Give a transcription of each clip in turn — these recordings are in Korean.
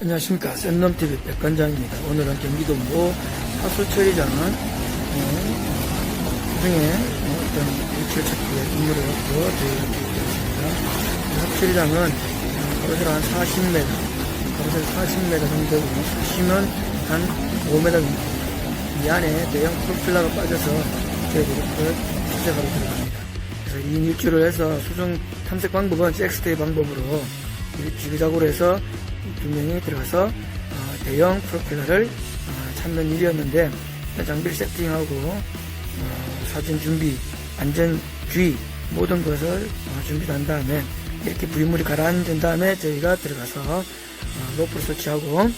안녕하십니까 썬넘TV 백관장입니다. 오늘은 경기도 모 하수처리장은 어, 중에 어, 어떤 찾기에 임무를 얻고 저희가 하수처리장은 어, 가로세로 한 40m, 가로세로 40m 정도 되고 수심은 한 5m 정도 이 안에 대형 프로필러가 빠져서 저희들이 수색하러 들어갑니다. 그래서 이 일주를 해서 수중 탐색 방법은 섹스테이 방법으로 이 지그자그로 해서 두 명이 들어가서 어, 대형 프로펠러를 어, 찾는 일이었는데 장비를 세팅하고 어, 사진 준비, 안전 주의 모든 것을 어, 준비한 다음에 이렇게 부유물이 가라앉은 다음에 저희가 들어가서 어, 로프를 설치하고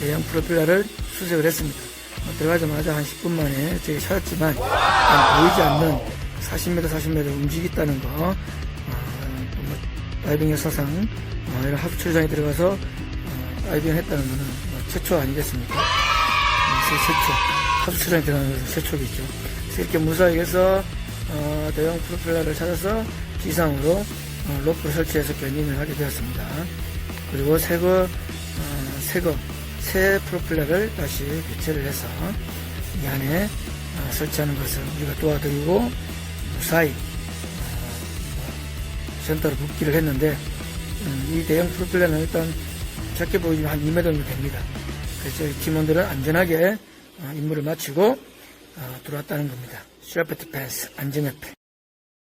대형 프로펠러를 수색을 했습니다. 어, 들어가자마자 한 10분 만에 저희 찾았지만 보이지 않는 40m, 40m 움직였다는 거, 다이빙 역사상 어, 이런 하수처리장에 들어가서 어, 다이빙을 했다는 것은 뭐 최초 아니겠습니까? 어, 세- 최초. 하수처리장에 들어가는 최초겠죠. 그래서 이렇게 무사히 해서 어, 대형 프로펠러를 찾아서 기상으로 어, 로프를 설치해서 견인을 하게 되었습니다. 그리고 새거, 어, 새거, 새 프로펠러를 다시 교체를 해서 이 안에 어, 설치하는 것을 우리가 도와드리고 무사히 센터로 복귀를 했는데 음, 이 대형 프로펠러는 일단 작게 보이지만 한 2m 정도 됩니다. 그래서 팀원들은 안전하게 어, 임무를 마치고 어, 들어왔다는 겁니다. 슈라페트 펜스 안전협회